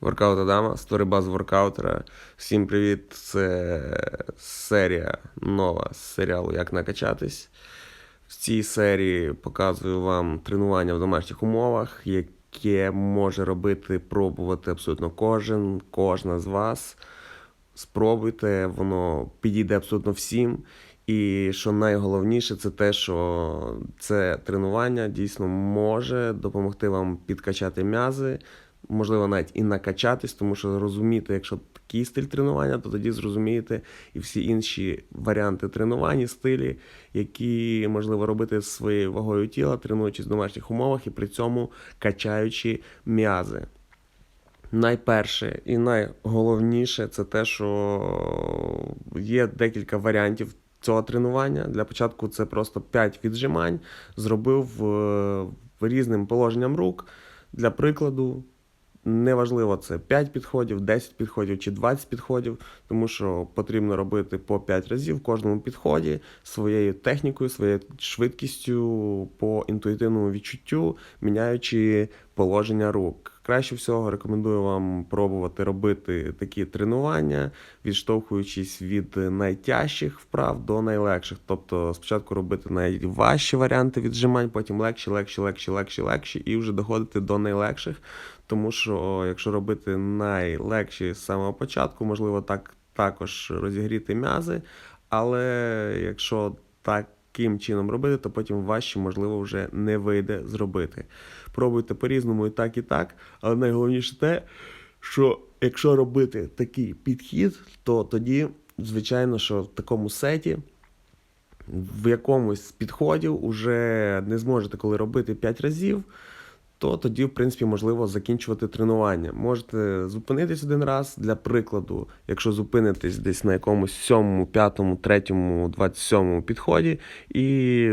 Воркаут Адама, сторібаз воркаутера. Всім привіт! Це серія нова з серіалу Як накачатись. В цій серії показую вам тренування в домашніх умовах, яке може робити, пробувати абсолютно кожен, кожна з вас. Спробуйте, воно підійде абсолютно всім. І що найголовніше, це те, що це тренування дійсно може допомогти вам підкачати м'язи, можливо, навіть і накачатись, тому що розумієте, якщо такий стиль тренування, то тоді зрозумієте і всі інші варіанти тренувань, стилі, які можливо робити своєю вагою тіла, тренуючись в домашніх умовах і при цьому качаючи м'язи. Найперше і найголовніше це те, що є декілька варіантів цього тренування. Для початку це просто 5 віджимань, зробив е, різним положенням рук. Для прикладу, неважливо, це 5 підходів, 10 підходів чи 20 підходів, тому що потрібно робити по 5 разів в кожному підході своєю технікою, своєю швидкістю, по інтуїтивному відчуттю, міняючи положення рук. Краще всього рекомендую вам пробувати робити такі тренування, відштовхуючись від найтяжчих вправ до найлегших. Тобто спочатку робити найважчі варіанти віджимань, потім легші, легші, легші, легші, легші, і вже доходити до найлегших. Тому що якщо робити найлегші з самого початку, можливо, так також розігріти м'язи. Але якщо таким чином робити, то потім важче, можливо, вже не вийде зробити. Пробуйте по-різному і так, і так. Але найголовніше те, що якщо робити такий підхід, то тоді, звичайно, що в такому сеті. В якомусь з підходів уже не зможете коли робити 5 разів, то тоді, в принципі, можливо закінчувати тренування. Можете зупинитись один раз для прикладу, якщо зупинитесь десь на якомусь сьомому, п'ятому, третьому, двадцять сьомому підході, і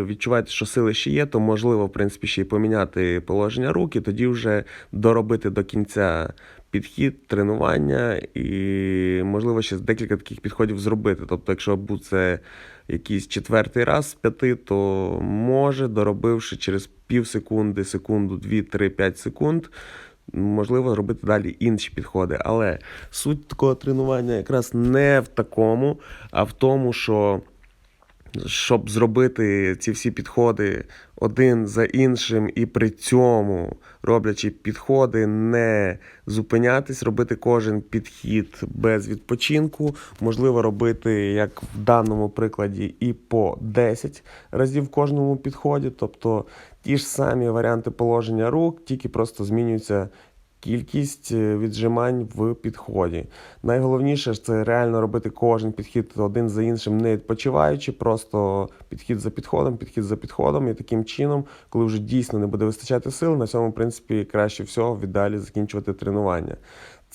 відчуваєте, що сили ще є, то можливо, в принципі, ще й поміняти положення рук, і тоді вже доробити до кінця. Підхід, тренування, і, можливо, ще декілька таких підходів зробити. Тобто, якщо буде це якийсь четвертий раз з п'яти, то може, доробивши через пів секунди, секунду, 2, 3, 5 секунд, можливо, робити далі інші підходи. Але суть такого тренування якраз не в такому, а в тому, що. Щоб зробити ці всі підходи один за іншим, і при цьому, роблячи підходи, не зупинятись, робити кожен підхід без відпочинку. Можливо, робити, як в даному прикладі, і по 10 разів в кожному підході. Тобто ті ж самі варіанти положення рук, тільки просто змінюються кількість е, віджимань в підході. Найголовніше це реально робити кожен підхід один за іншим, не відпочиваючи, просто підхід за підходом, підхід за підходом. І таким чином, коли вже дійсно не буде вистачати сил, на цьому в принципі краще всього віддалі закінчувати тренування.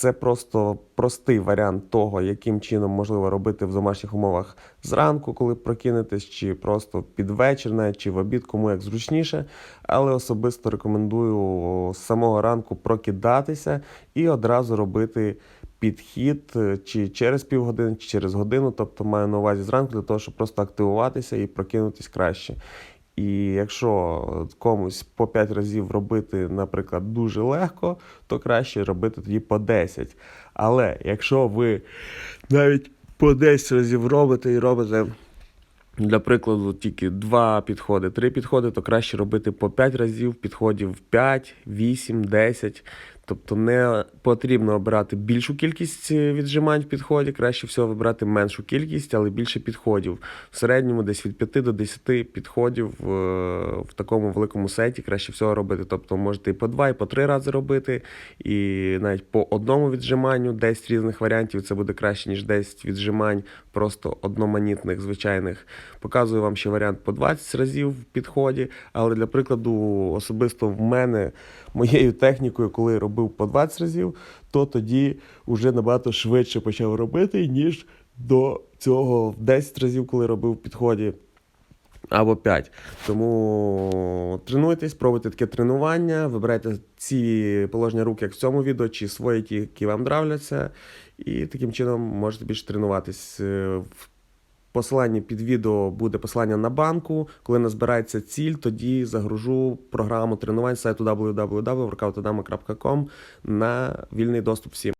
Це просто простий варіант того, яким чином можливо робити в домашніх умовах зранку, коли прокинетесь, чи просто під вечір, навіть чи в обід, кому як зручніше. Але особисто рекомендую з самого ранку прокидатися і одразу робити. Підхід чи через півгодини, чи через годину, тобто маю на увазі зранку для того, щоб просто активуватися і прокинутись краще. І якщо комусь по 5 разів робити, наприклад, дуже легко, то краще робити тоді по 10. Але якщо ви навіть по 10 разів робите і робите, для прикладу, тільки 2 підходи, 3 підходи, то краще робити по 5 разів, підходів 5, 8, 10. Тобто не потрібно обирати більшу кількість е, віджимань в підході, краще всього вибирати меншу кількість, але більше підходів. В середньому десь від 5 до 10 підходів е, в такому великому сеті краще всього робити. Тобто можете і по 2, і по 3 рази робити, і навіть по одному віджиманню 10 різних варіантів це буде краще, ніж 10 віджимань, просто одноманітних, звичайних. Показую вам ще варіант по 20 разів в підході, але для прикладу, особисто в мене моєю технікою, коли робив робив по 20 разів, то тоді вже набагато швидше почав робити, ніж до цього в 10 разів, коли робив в підході. Або 5. Тому тренуйтесь, пробуйте таке тренування, вибирайте ці положення рук, як в цьому відео, чи свої ті, які вам нравляться. І таким чином можете більше тренуватись. Посиланні під відео буде посилання на банку. Коли назбирається ціль, тоді загружу програму тренувань з сайту www.workoutadama.com на вільний доступ всім.